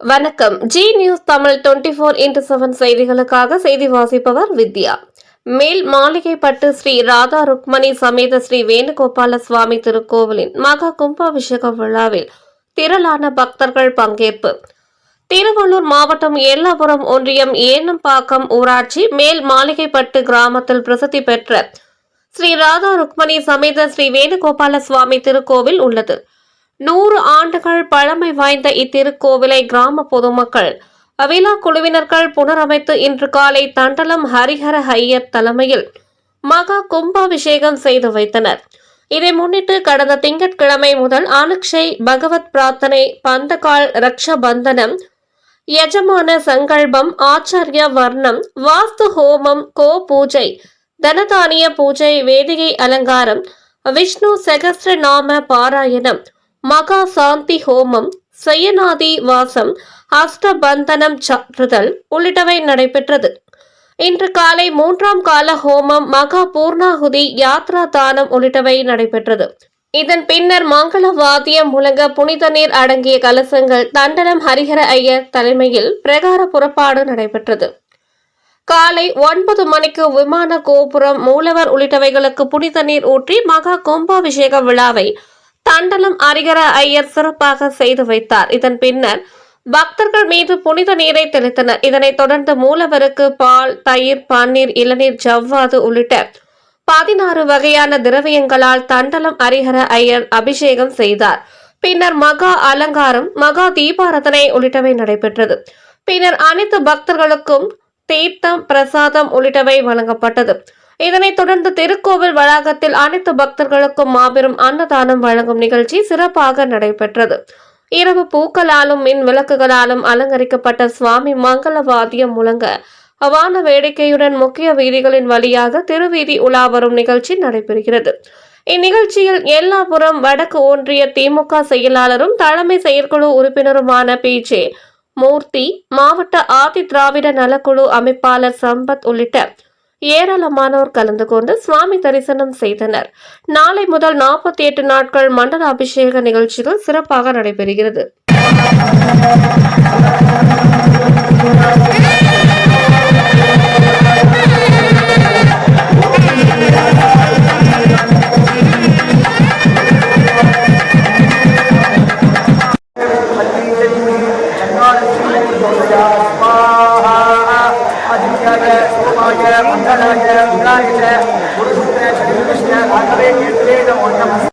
வணக்கம். Zee news Tamil twenty four into seven செய்திகளுக்காக செய்தி வாசிப்பவர் வித்யா. மேல் மாளிகைப்பட்டு ஸ்ரீ ராதா ருக்மணி சமேத ஸ்ரீ வேணுகோபால சுவாமி திருக்கோவிலின் மகா கும்பாபிஷேக விழாவில் திரளான பக்தர்கள் பங்கேற்பு. திருவள்ளூர் மாவட்டம் எல்லாபுரம் ஒன்றியம் ஏனம்பாக்கம் ஊராட்சி மேல் மாளிகைப்பட்டு கிராமத்தில் பிரசித்தி பெற்ற ஸ்ரீ ராதா ருக்மணி சமேத ஸ்ரீ வேணுகோபால சுவாமி திருக்கோவில் உள்ளது. நூறு ஆண்டுகள் பழமை வாய்ந்த இத்திருக்கோவிலை கிராம பொதுமக்கள். அவிலா குழுவினர்கள் புனரமைத்து இன்று காலை தண்டலம் ஹரிஹர ஐயர் தலைமையில் மகா கும்பாபிஷேகம் செய்து வைத்தனர். இதை முன்னிட்டு கடந்த திங்கட்கிழமை முதல் அனுக்ஷை பகவத் பிரார்த்தனை பந்தகால் ரக்ஷபந்தனம் யஜமான சங்கல்பம் ஆச்சாரிய வர்ணம் வாஸ்து ஹோமம் கோ பூஜை தனதானிய பூஜை வேதிகை அலங்காரம் விஷ்ணு சகஸ்ரநாம பாராயணம் மகா சாந்தி ஹோமம் சயனாதி வாசம் அஷ்டபந்தனம் சாற்றுதல் உள்ளிட்டவை நடைபெற்றது. இன்று காலை மூன்றாம் கால ஹோமம் மகா பூர்ணாகுதி யாத்ரா தானம் உள்ளிட்டவை நடைபெற்றது. இதன் பின்னர் மங்கள வாத்தியம் முழங்க புனித நீர் அடங்கிய கலசங்கள் தண்டனம் ஹரிஹர ஐயர் தலைமையில் பிரகார புறப்பாடு நடைபெற்றது. காலை ஒன்பது மணிக்கு விமான கோபுரம் மூலவர் உள்ளிட்டவைகளுக்கு புனித நீர் ஊற்றி மகா கும்பாபிஷேக விழாவை தண்டலம் அரிகர ஐயர் சிறப்பாக செய்து வைத்தார். இதன் பின்னர் பக்தர்கள் மீது புனித நீரை தெளித்தனர். இதனைத் தொடர்ந்து மூலவருக்கு பால் தயிர் பன்னீர் இளநீர் ஜவ்வாது உள்ளிட்ட பதினாறு வகையான திரவியங்களால் தண்டலம் அரிஹர ஐயர் அபிஷேகம் செய்தார். பின்னர் மகா அலங்காரம் மகா தீபாரதனை உள்ளிட்டவை நடைபெற்றது. பின்னர் அனைத்து பக்தர்களுக்கும் தீர்த்தம் பிரசாதம் உள்ளிட்டவை வழங்கப்பட்டது. இதனைத் தொடர்ந்து திருக்கோவில் வளாகத்தில் அனைத்து பக்தர்களுக்கும் மாபெரும் அன்னதானம் வழங்கும் நிகழ்ச்சி சிறப்பாக நடைபெற்றது. இரவு பூக்களாலும் மின் விளக்குகளாலும் அலங்கரிக்கப்பட்ட சுவாமி மங்களவாதியம் முழங்க அவான வேடிக்கையுடன் முக்கிய வீதிகளின் வழியாக திருவீதி உலா வரும் நிகழ்ச்சி நடைபெறுகிறது. இந்நிகழ்ச்சியில் எல்லாபுரம் வடக்கு ஒன்றிய திமுக செயலாளரும் தலைமை செயற்குழு உறுப்பினருமான பி. ஜே. மூர்த்தி மாவட்ட ஆதி திராவிட நலக்குழு அமைப்பாளர் சம்பத் உள்ளிட்ட ஏராளமானோர் கலந்து கொண்டு சுவாமி தரிசனம் செய்தனர். நாளை முதல் நாற்பத்தி எட்டு நாட்கள் மண்டல அபிஷேக நிகழ்ச்சிகள் சிறப்பாக நடைபெறுகிறது. Kurmacı, Mutlacı, Mutlacı, Kuruşuk'ta, Çelikuş'ta, Ankara'ya girdiğinde oynaması